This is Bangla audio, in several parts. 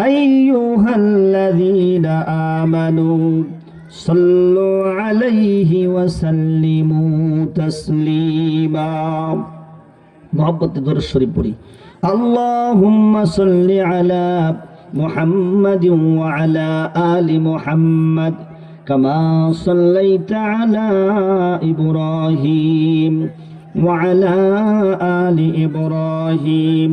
أيها الذين آمنوا صلوا عليه وسلموا تسليما محبت دور الشريف بوري اللهم صل على محمد وعلى آل محمد كما صليت على إبراهيم وعلى آل إبراهيم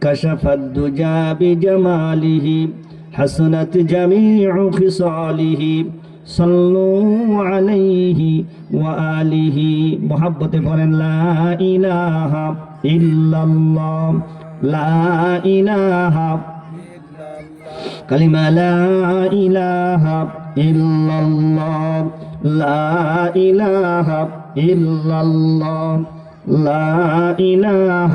كشف الدجى بجماله حسنت جميع خصاله صلوا عليه وآله محبة فرن لا إله إلا الله لا إله كلمة لا إله إلا الله لا إله إلا الله لا إله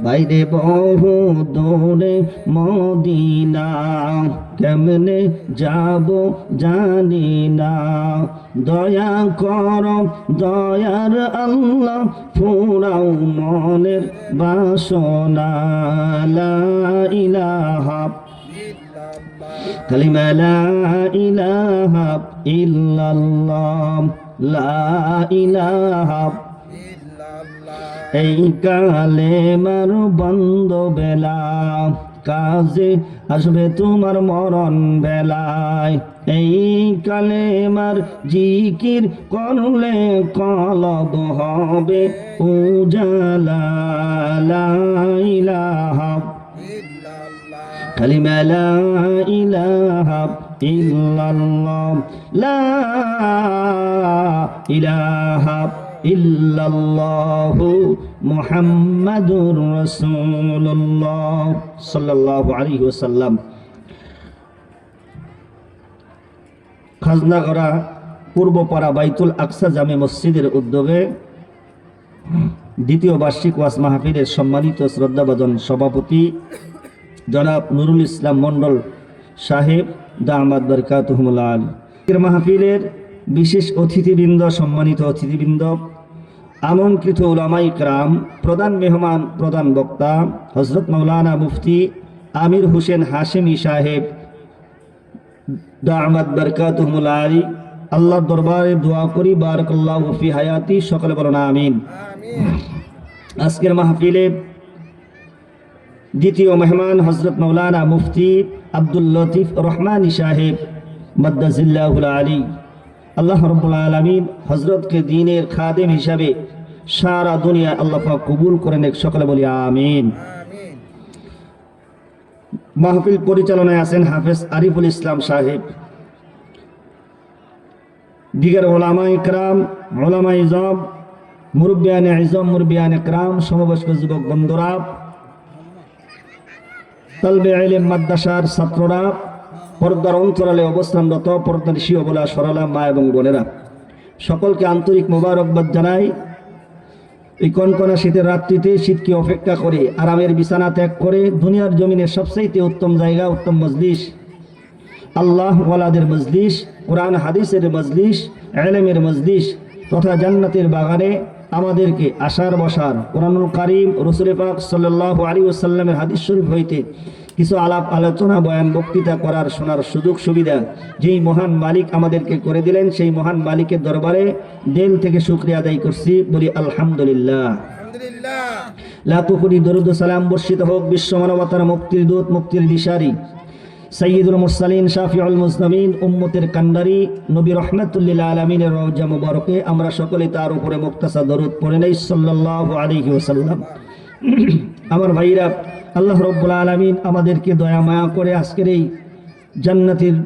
বাইরে বহু দূরে মদিনা, কেমনে যাব জানি না। দয়া কর, দয়ার আল্লাহ, ফুরাও মনের বাসনা। ইলাহা কালিমা লা ইলাহা ইল্লাল্লাহ। লা ইলাহা এই কালে মার বন্ধ বেলা, কাজে আসবে তোমার মরণ বেলায়। এই কালে মার জিকির করলে কলব হবে উজালা লা ইলাহা। কালিমা লা ইলাহা ইল্লাল্লাহ, লা ইলাহা। ইল্লাল্লাহু মুহাম্মাদুর রাসূলুল্লাহ সাল্লাল্লাহু আলাইহি ওয়াসাল্লাম। খাজনাগড়া পূর্বপাড়া বাইতুল আকসা জামে মসজিদের উদ্যোগে দ্বিতীয় বার্ষিক ওয়াজ মাহফিলের সম্মানিত শ্রদ্ধাভাজন সভাপতি জনাব নুরুল ইসলাম মণ্ডল সাহেব দামাদ বরকাতুহমুল্লাহ আলী। মাহফিলের বিশেষ অতিথিবৃন্দ, সম্মানিত অতিথিবৃন্দ আমন্ত্রিত উলামাই ক্রাম, প্রধান মেহমান, প্রধান বক্তা হজরত মৌলানা মুফতি আমির হোসেন হাশেমি সাহেব। দামাদ বরকাতুহমুল্লাহ আলী, আল্লাহর দরবারে দোয়া করি, বারকাল্লাহ ফি হায়াতি, সকলে বলুন আমিন। আজকের মাহফিলে দ্বিতীয় মেহমান হজরত মৌলানা মুফতি আব্দুল লতিফ রহমানী সাহেব, মদ্দাজিল্লাহুল আলী। আল্লাহ রব্বুল আলমিন হজরতকে দিনের খাদেম হিসাবে সারা দুনিয়া আল্লাহ কবুল করেন এক সকলে বলি আমিন। মাহফিল পরিচালনায় আছেন হাফেজ আরিফুল ইসলাম সাহেব। দিগের ওলামা ইকরাম ওলামা ইজম, মুরব্বিয়ানে ইজম, মুরব্বিয়ান ইকরাম, সমবয়স্ক যুবক বন্ধুরা, তলবে আইলেম মাদ্রাসার ছাত্ররা পর্দার অন্তরালে অবস্থানরত পর্দার শিও বলা সরলা মা এবং বোনেরা। সকলকে আন্তরিক মোবারকবাদ জানাই। এই কনকনা শীতের রাত্রিতে শীতকে অপেক্ষা করে, আরামের বিছানা ত্যাগ করে, দুনিয়ার জমিনের সবচাইতে উত্তম জায়গা, উত্তম মজলিস, আল্লাহ ওয়ালাদের মজলিস, কোরআন, হাদিসের মজলিস, এলেমের মজলিস তথা জান্নাতের বাগানে আমাদেরকে আশার বসার কোরআনুল কারিম রসুল পাক সাল্লাহ আলী ওসাল্লামের হাদিস শরীফ হইতে কিছু আলাপ আলোচনা বয়ান বক্তৃতা করার শোনার সুযোগ সুবিধা। যেই মহান মালিক আমাদেরকে করে দিলেন সেই মহান মালিকের দরবারে দিল থেকে শুক্রিয়া আদায় করছি বলি আলহামদুলিল্লাহ। লাখো কোটি দরুদ সালাম বর্ষিত হোক বিশ্ব মানবতার মুক্তির দূত মুক্তির দিশারি। সৈয়দুল মুরসালিন শাফিউল মুসলিমিন উম্মতের কান্ডারি নবী রহমাতুল্লিল আলমিনের রওজা মুবারকে আমরা সকলে তার উপরে মুক্তাসা দরুদ পড়ে নেই সাল্লাল্লাহু আলাইহি ওয়াসাল্লাম। আমার ভাইরা আল্লাহ রব্বুল আলমিন আমাদেরকে দয়া মায়া করে আজকের এই জান্নাতির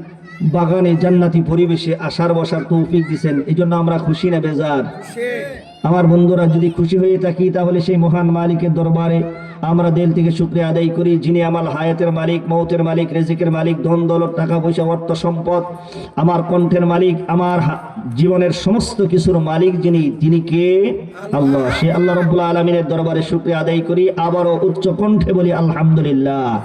বাগানে জান্নাতি পরিবেশে আসার বসার তৌফিক দিছেন। এই জন্য আমরা খুশি না বেজার? আমার বন্ধুরা, যদি খুশি হয়ে থাকি, তাহলে সেই মহান মালিকের দরবারে আমরা দিল থেকে শুক্রিয়া আদায় করি। যিনি আমার হায়াতের মালিক, মৌতের মালিক, রেজিকের মালিক, ধন, দৌলত, টাকা পয়সা, অর্থ সম্পদ, আমার কণ্ঠের মালিক, আমার জীবনের সমস্ত কিছুর মালিক যিনি তিনি কে? আল্লাহ। সে আল্লাহ রব্বুল আলমিনের দরবারে শুক্রিয়া আদায় করি। আবারও উচ্চ কণ্ঠে বলি আলহামদুলিল্লাহ।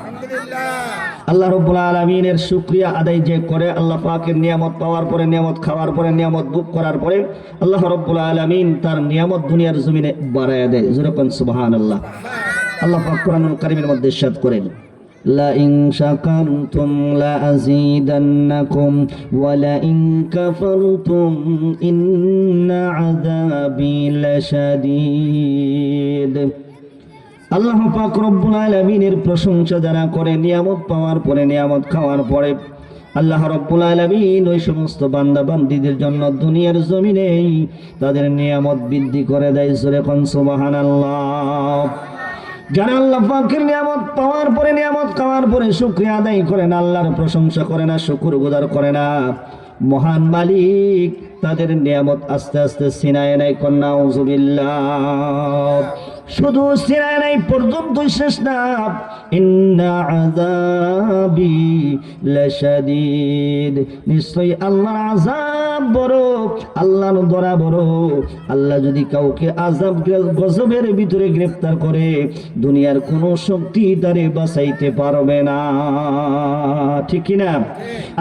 আল্লাহ রব্বুল আলমিনের শুক্রিয়া আদায় যে করে আল্লাহ পাকের নিয়ামত পাওয়ার পরে নিয়ামত খাওয়ার পরে নিয়ামত বুক করার পরে আল্লাহ রব্বুল আলমিন তার নিয়ামত দুনিয়ার জমিনে বাড়ায় দেয়। যেরকম সুবাহান আল্লাহ আল্লাহ পাক কোরআনুল কারিমের মধ্যে ইরশাদ করেন। لئن شكرتم لأزيدنكم ولئن كفرتم إن عذابي لشديد আল্লাহ পাক রব্বুল আলামিনের প্রশংসা যারা করে নিয়ামত পাওয়ার পরে নিয়ামত খাওয়ার পরে আল্লাহ রব্বুল আলামিন ওই সমস্ত বান্দা বান্দিদের জন্য দুনিয়ার জমিনে তাদের নিয়ামত বৃদ্ধি করে দেয় সুরে কোন সুবহানাল্লাহ যারা আল্লাহ পাকের নিয়ামত, পাওয়ার পরে নিয়ামত, খাওয়ার পরে শুকরিয়া আদায় করে না, আল্লাহর প্রশংসা করে না, শুকুর গুজার করে না, মহান মালিক তাদের নিয়ামত আস্তে আস্তে সিনায় নাই কন্যা শুধু সিনায় নাই পর্যন্ত শেষ না, ইন্না আযাবি লাশাদীদ। আযাব বড়, আল্লাহর দরা বড়। আল্লাহ যদি কাউকে আযাব গজবের ভিতরে গ্রেফতার করে, দুনিয়ার কোনো শক্তি তারে বাঁচাইতে পারবে না। ঠিক না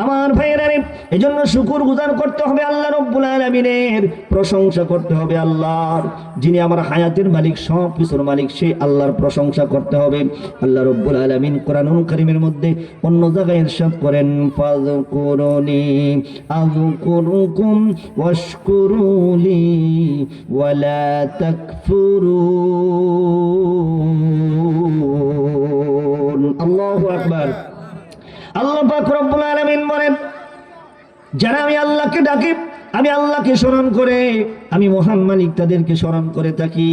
আমার ভাইয়েরা রে এজন্য শুকুর গুজার করতে হবে আল্লাহ রব্বুল আলামিনের, প্রশংসা করতে হবে আল্লাহর। যিনি আমার হায়াতের মালিক, সব কিছুর মালিক, সেই আল্লাহর প্রশংসা করতে হবে। আল্লাহ রব্বুল আলামিন কোরআনুল কারীমের মধ্যে অন্য জায়গায় ইরশাদ করেন ফাযকুরুনি واشكروا لي ولا তাকফুরুন আল্লাহু আকবার আল্লাহ পাক রব্বুল আলামিন বলেন, যারা আমি আল্লাহকে ডাকি, আমি আল্লাহকে স্মরণ করে, আমি মহান মালিক তাদেরকে স্মরণ করে থাকি।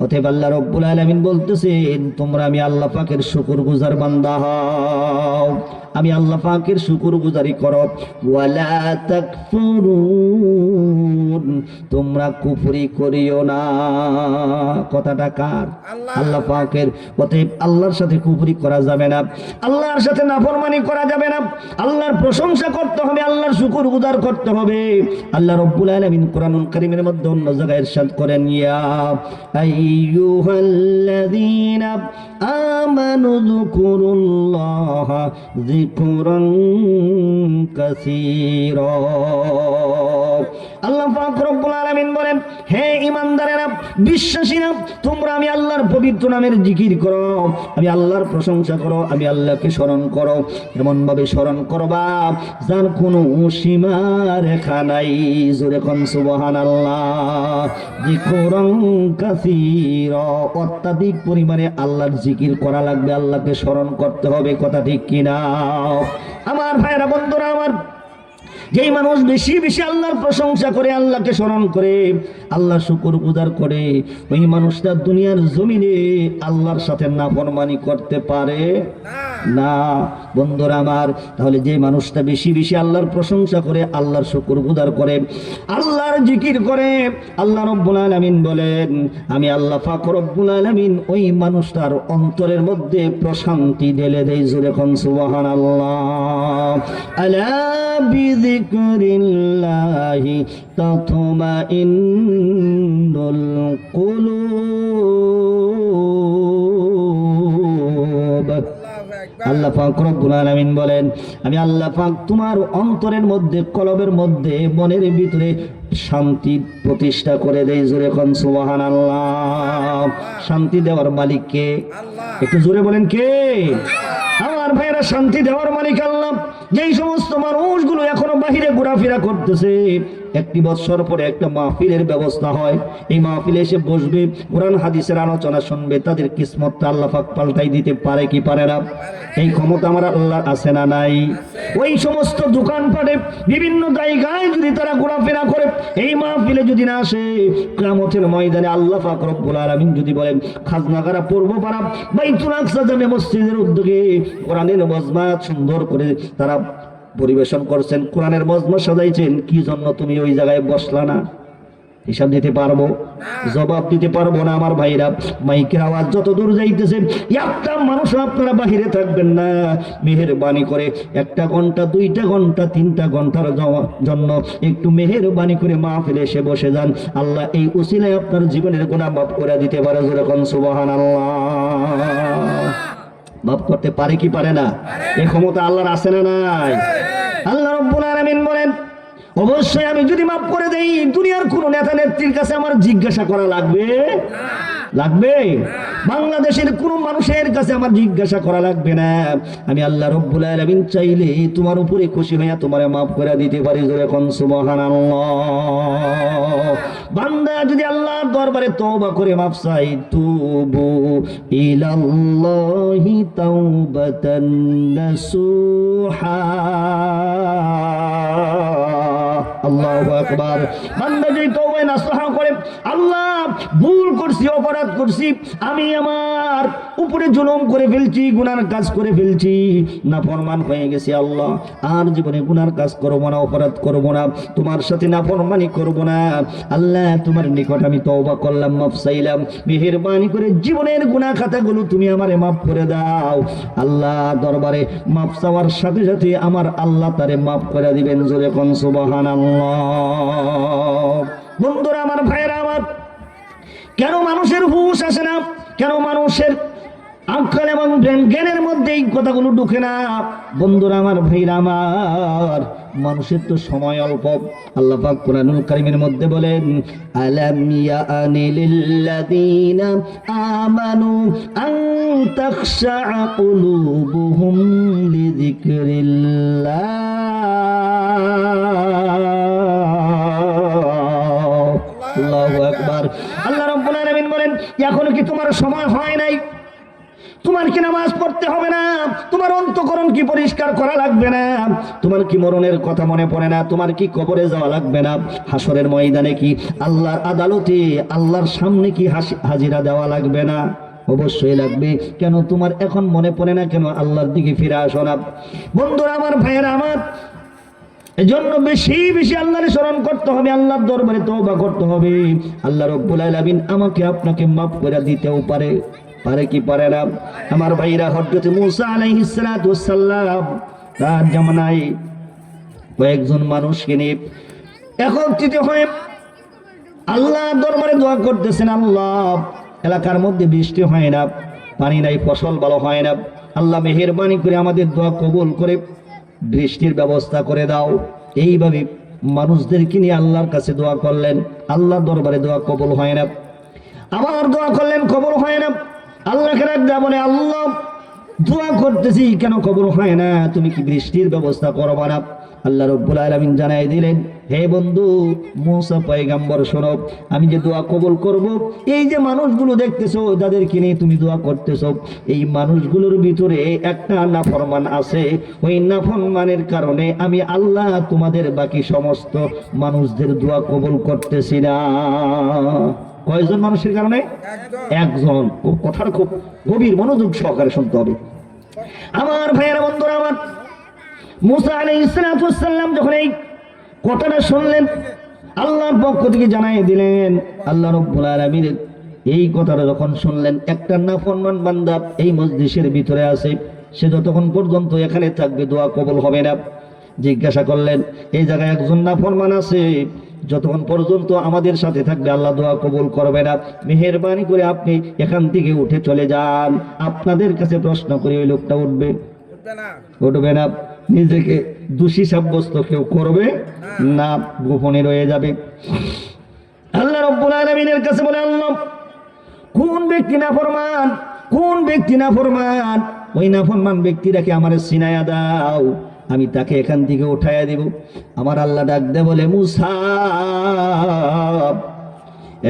অতএব আল্লাহ রব্বুল আলামিন বলতেছেন তোমরা আমি আল্লাহ পাকের শুকুর গুজার বান্দা হও। আমি আল্লাহ পাকের শুকুর গুজারি করো। ওয়ালা তাকফুরুন তোমরা কুফরি করিও না। কথাটা কার? আল্লাহ। পাকের। অতএব আল্লাহর সাথে কুফরি করা যাবে না। আল্লাহর সাথে নাফরমানি করা যাবে না। আল্লাহর প্রশংসা করতে হবে আল্লাহর শুকুর গুজার করতে হবে। আল্লাহ রব্বুল আলামিন কোরআনুল কারীমের মধ্যে অন্য জায়গায় ইরশাদ করেন ইয়া আইয়ুহাল্লাযীনা আমানু যকুরুল্লাহ যিকরান কাসীরা আল্লাহ পাক রব্বুল আলামিন বলেন, হে ঈমানদারেরা, বিশ্বাসীরা, তোমরা আমি আল্লাহর পবিত্র নামের জিকির করো, আমি আল্লাহর প্রশংসা করো, আমি আল্লাহকে স্মরণ করো এমন ভাবে স্মরণ করবা যার কোনো সীমা রেখা নাই। জোরে কোন সুবহানাল্লাহ। যিকরান কাসীরা অত্যাধিক পরিমাণে আল্লাহর জিকির করা লাগবে, আল্লাহকে স্মরণ করতে হবে, কথা ঠিক কিনা? আমার ভাইরা বন্ধুরা, আমার যেই মানুষ বেশি বেশি আল্লাহর প্রশংসা করে, আল্লাহকে স্মরণ করে, আল্লাহ শুকুর গুজার করে, ওই মানুষটা দুনিয়ার জমিনে আল্লাহর সাথে নাফরমানি করতে পারে না। বন্ধুরা আমার, তাহলে যে মানুষটা বেশি বেশি আল্লাহর প্রশংসা করে, আল্লাহর শুকুর গুজার করে, আল্লাহর জিকির করে, আল্লাহ রব্বুল আলামিন বলেন, আমি আল্লাহ পাক রব্বুল আলামিন ওই মানুষটার অন্তরের মধ্যে প্রশান্তি ঢেলে দেই জোরে কোন সুবহানাল্লাহ। আলা বিযিকরিল্লাহি তাতমাইন্নুল কুলুব। আল্লাহ পাক রব্বুল আলামিন বলেন, আমি আল্লাহ পাক তোমার অন্তরের মধ্যে, কলবের মধ্যে, মনের ভিতরে শান্তি প্রতিষ্ঠা করে দেই। জোরে কোন, সুবহানাল্লাহ। শান্তি দেওয়ার মালিক কে? একটু জোরে বলেন কে? আমার ভাইয়েরা, শান্তি দেওয়ার মালিক আল্লাহ। যেই সমস্ত মানুষগুলো ঘোরাফেরা করতেছে। একটি বৎসর পরে একটা মাহফিলের ব্যবস্থা হয়। এই মাহফিলে এসে বসবে, কোরআন, হাদিসের আলোচনা শুনবে, তাদের কিসমতটা আল্লাহ পাক পাল্টাই দিতে পারে কি পারে না? এই ক্ষমতা আমার আল্লাহ আছে না নাই? ওই সমস্ত দোকানপাটে বিভিন্ন জায়গায় যদি তারা ঘোরাফেরা করে, এই মাহফিলে যদি না আসে, কিয়ামতের ময়দানে আল্লাহ পাক রব্বুল আলামিন যদি বলেন, খাজনাগারা পূর্ব পাড়া বাইতুল আকসা জামে মসজিদের উদ্যোগে কোরআনের মজমাত সুন্দর করে তারা পরিবেশন করছেন কোরআনের মজমা সাজাইছেন কি জন্য তুমি ওই জায়গায় বসলা না? হিসাব দিতে পারব? জবাব দিতে পারব না আমার ভাইরা। মাইকের আওয়াজ যত দূর যাইতেছে একটা মানুষ আপনারা বাহিরে থাকবেন না। মেহেরবানি করে একটা ঘণ্টা দুইটা ঘণ্টা তিনটা ঘণ্টার জন্য একটু মেহেরবানি করে মা ফেলে এসে বসে যান। আল্লাহ এই উসিলায় আপনার জীবনের গুণা মাফ করে দিতে পারে যেরকম সুবাহান আল্লাহ মাফ করতে পারে কি পারে না? এ ক্ষমতা আল্লাহর আছে না নাই? আল্লাহ রব্বুল আলামিন বলেন অবশ্যই আমি যদি মাফ করে দেই দুনিয়ার কোন নেতা নেত্রীর কাছে আমার জিজ্ঞাসা করা লাগবে? লাগবে? বাংলাদেশের কোন মানুষের কাছে আমার জিজ্ঞাসা করা লাগবে না। আমি আল্লাহ রব্বুল আলামিন চাইলে তোমার উপরে খুশি হইয়া তোমারে মাফ করে দিতে পারি জোরে কোন বান্দা যদি আল্লাহর দরবারে তওবা করে মাফ চাই তুবু ইলাল্লাহি তাওবাতান নাসুহা। আল্লাহু আকবার। বান্দা যদি তওবা নাসুহা করে, আল্লাহ, ভুল করছি, অপরাধ করছি, আমি আমার উপরে জুলুম করে ফেলছি, গুনার কাজ করে ফেলছি না ফরমান হয়ে গেছি আল্লাহ। আর জীবনে গুনার কাজ করব না, অপরাধ করব না, তোমার সাথে না ফরমানি করব না। আল্লাহ, তোমার নিকট আমি তওবা করলাম, মাফ চাইলাম। মেহেরবানি করে জীবনের গুনাহ খাতাগুলো তুমি আমারে মাফ করে দাও। আল্লাহ দরবারে মাফ চাওয়ার সাথে সাথে আমার আল্লাহ তারে মাফ করে দিবেন, জোরে কোন সুবহানাল্লাহ। বন্ধুরা আমার ভাইয়েরা আমার কেন মানুষের হুশ আসে না? কেন মানুষের আক্কাল এবং জ্ঞান- জ্ঞানের মধ্যে এই কথাগুলো ঢুকে না। বন্ধুরা আমার, ভাইরা আমার, মানুষের তো সময় অল্প। আল্লাহ পাক কোরআনুল কারীমের মধ্যে বলেন, আলাম ইয়ানি লিল্লাযীনা আমানু আন তাখশা কুলুবুহুম লিযিকরিল্লাহ। আল্লাহু আকবার। আল্লাহ রাব্বুল আলামিন বলেন, এখনও কি তোমার সময় হয় নাই? তোমার কি নামাজ পড়তে হবে না? তোমার অন্তকরণ কি পরিষ্কার করা লাগবে না? তোমার কি মরণের কথা মনে পড়ে না? তোমার কি কবরে যাওয়া লাগবে না? হাসরের ময়দানে কি আল্লাহর আদালতে, আল্লাহর সামনে কি হাজিরা দেওয়া লাগবে না? অবশ্যই লাগবে। কেন তোমার এখন মনে পড়ে না? কেন আল্লাহর দিকে ফিরে আসো না? বন্ধুরা, আমার ভাইয়েরা, আমার এজন্য বেশি বেশি আল্লাহর স্মরণ করতে হবে, আল্লাহর দরবারে তওবা করতে হবে। আল্লাহ রব্বুল আলামিন আমাকে আপনাকে মাফ করে দিতেও পারে। পারে কি পারে না? আমার ভাইরা হযরত মুসা আলাইহিস সালাতু ওয়াসসালাম তার জামানায় কয়েকজন মানুষকে নিয়ে একত্রিত হয়ে আল্লাহ দরবারে দোয়া করতেছেন, আল্লাহ, এলাকার মধ্যে বৃষ্টি হয় না, পানি নাই, ফসল ভালো হয় না। আল্লাহ মেহেরবানি করে আমাদের দোয়া কবুল করে বৃষ্টির ব্যবস্থা করে দাও। এইভাবে মানুষদেরকে নিয়ে আল্লাহর কাছে দোয়া করলেন আল্লাহ দরবারে দোয়া কবুল হয় না। আবার দোয়া করলেন, কবুল হয় না। আল্লাহকে রাখা বলে আল্লাহ দোয়া করতেছি, কেন কবুল হয় না? তুমি কি বৃষ্টির ব্যবস্থা করবা না? আল্লাহ রব্বুল আলামিন জানাই দিলেন, হে বন্ধু, মুসা পয়গাম্বর শোনো, আমি যে দোয়া কবল করব, এই যে মানুষগুলো দেখতেছো যাদেরকে নিয়ে তুমি দোয়া করতেছো, এই মানুষগুলোর ভিতরে একটা নাফরমান আছে। ওই নাফরমানের কারণে আমি আল্লাহ তোমাদের বাকি সমস্ত মানুষদের দোয়া কবল করতেছি না। কয়জন মানুষের কারণে? একজন। কথার খুব গভীর মনোযোগ সহকারে শুনতে হবে। আমার ভাইয়েরা বন্ধুরা আমার মুসা আলাই ইসলাতাম যখন এই কথাটা শুনলেন আল্লাহর পক্ষ থেকে জানাই দিলেন আল্লাহ রব্বুল আলমীর এই কথাটা যখন শুনলেন একটা নাফরমান বান্দা এই মসজিদের ভিতরে আছে সে যতক্ষণ পর্যন্ত এখানে থাকবে দোয়া কবল হবে না। জিজ্ঞাসা করলেন এই জায়গায় একজন না ফরমান আছে যতক্ষণ পর্যন্ত আমাদের সাথে থাকবে আল্লাহ দোয়া কবুল করবে না। মেহেরবানি করে আপনি এখান থেকে উঠে চলে যান। আপনাদের কাছে প্রশ্ন করে ওই লোকটা উঠবে? উঠবে না। নিজেকে দোষী সাব্যস্ত কেউ করবে না। গোপনে রয়ে যাবে। আল্লাহ রব্বুল আলামিনের কাছে বলে আল্লাহ কোন ব্যক্তি না ফরমান কোন ব্যক্তি না ফরমান ওই না ফরমান ব্যক্তিটাকে আমার সিনায়া দাও। আমি তাকে এখান থেকে উঠাইয়া দিব। আমার আল্লাহ ডাক দে বলে, মুসা,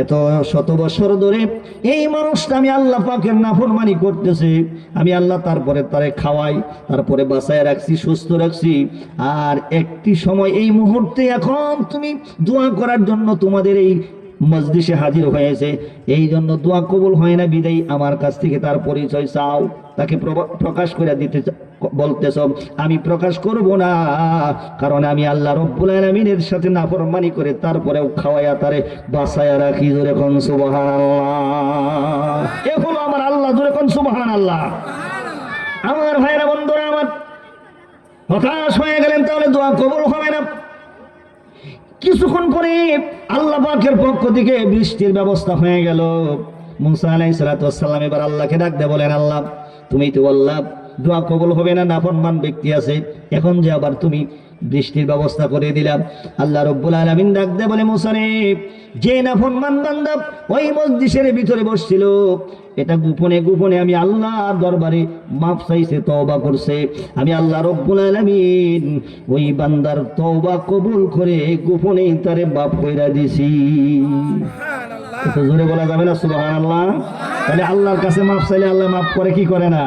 এত শত বছর ধরে এই মানুষটা আমি আল্লাহ পাকের নাফরমানি করতেছে। আমি আল্লাহ তারপরে তারে খাওয়াই, তারপরে বাসায় রাখছি, সুস্থ রাখছি। আর একটি সময় এই মুহূর্তে এখন তুমি দোয়া করার জন্য তোমাদের এই মসজিষে হাজির হয়েছে। এই জন্য দোয়া কবুল হয় না বিদায়ী। আমার কাছ থেকে তার পরিচয় চাও। তাকে প্রকাশ করে দিতে বলতেছ, আমি প্রকাশ করব না। কারণ আমি আল্লাহ রব্বুল আলমিনের সাথে নাফরমানি করে তারপরেও খাওয়াইয়া তারে বাসায়া রাখি জোরে কোন সুবহান আমার আল্লাহ, জোরে কোন সুবহান আল্লাহ আমার ভাইরা বন্ধুরা, আমার হতাশ হয়ে গেলেন, তাহলে দোয়া কবুল হবে না। কিছুক্ষণ পরে আল্লাহ পাকের পক্ষ থেকে বৃষ্টির ব্যবস্থা হয়ে গেল। মুসা আলাই সালাতাম এবার আল্লাহকে ডাকতে বলেন, আল্লাহ, তুমি তো বললাম, দোয়া কবল হবে না, নাফরমান ব্যক্তি আছে, এখন যে আবার তুমি বৃষ্টির ব্যবস্থা করে দিলাম। আল্লাহ রব্বুল আলমিন ডাকতে বলে মুসারে যে নাফরমান বান্দা ওই মসজিদের ভিতরে বসছিল। এটা গোপনে গোপনে আমি আল্লাহর দরবারে মাফ চাইছে তওবা করছে। আমি আল্লাহ রব্বুল আলামিন ওই বান্দার তওবা কবুল করে গোপনে তারে বাপ কইরা দিছি। জোরে বলা যাবে না সুবাহ সুবহানাল্লাহ? তাহলে আল্লাহর কাছে মাফ চাইলে আল্লাহ মাফ করে কি করে না?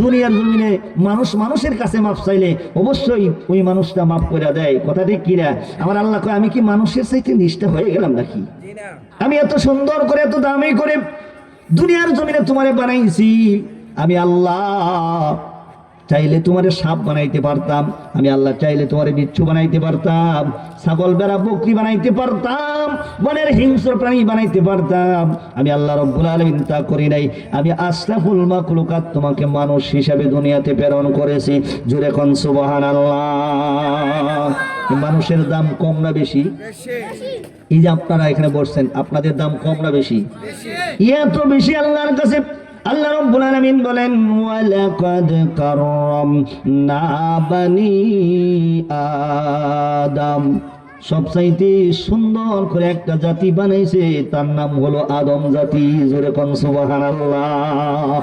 দুনিয়ার জমিনে মানুষ মানুষের কাছে মাপ চাইলে অবশ্যই ওই মানুষটা মাফ করে দেয়। কথা ঠিক কিরা আমার আল্লাহ কয়, আমি কি মানুষের চাইতে নিষ্ঠা হয়ে গেলাম নাকি? আমি এত সুন্দর করে, এত দামি করে দুনিয়ার জমিনে তোমারে বানাইছি। আমি আল্লাহ চাইলে তোমারে সাপ বানাইতে পারতাম আমি আল্লাহ চাইলে তোমারে বিচ্ছু বানাইতে পারতাম ছাগল বেড়া বকরি বানাইতে পারতাম বনের হিংস্র প্রাণী বানাইতে পারতাম আমি আল্লাহ রব্বুল আলমিন তা করি নাই। আমি আশরাফুল মাকলুকাত তোমাকে মানুষ হিসাবে দুনিয়াতে প্রেরণ করেছি। জুড়ে খন সুবহান মানুষের দাম কম না বেশি? এই যে আপনারা এখানে বসছেন আপনাদের দাম কম না বেশি। এত বেশি আল্লাহর কাছে আল্লাহ রব্বুল আলামিন বলেন, ওয়ালাকাদ কাররামনা বানি আদম। সবচাইতে সুন্দর করে একটা জাতি বানাইছে, তার নাম হলো আদম জাতি। জোরে কোন সুবহানাল্লাহ।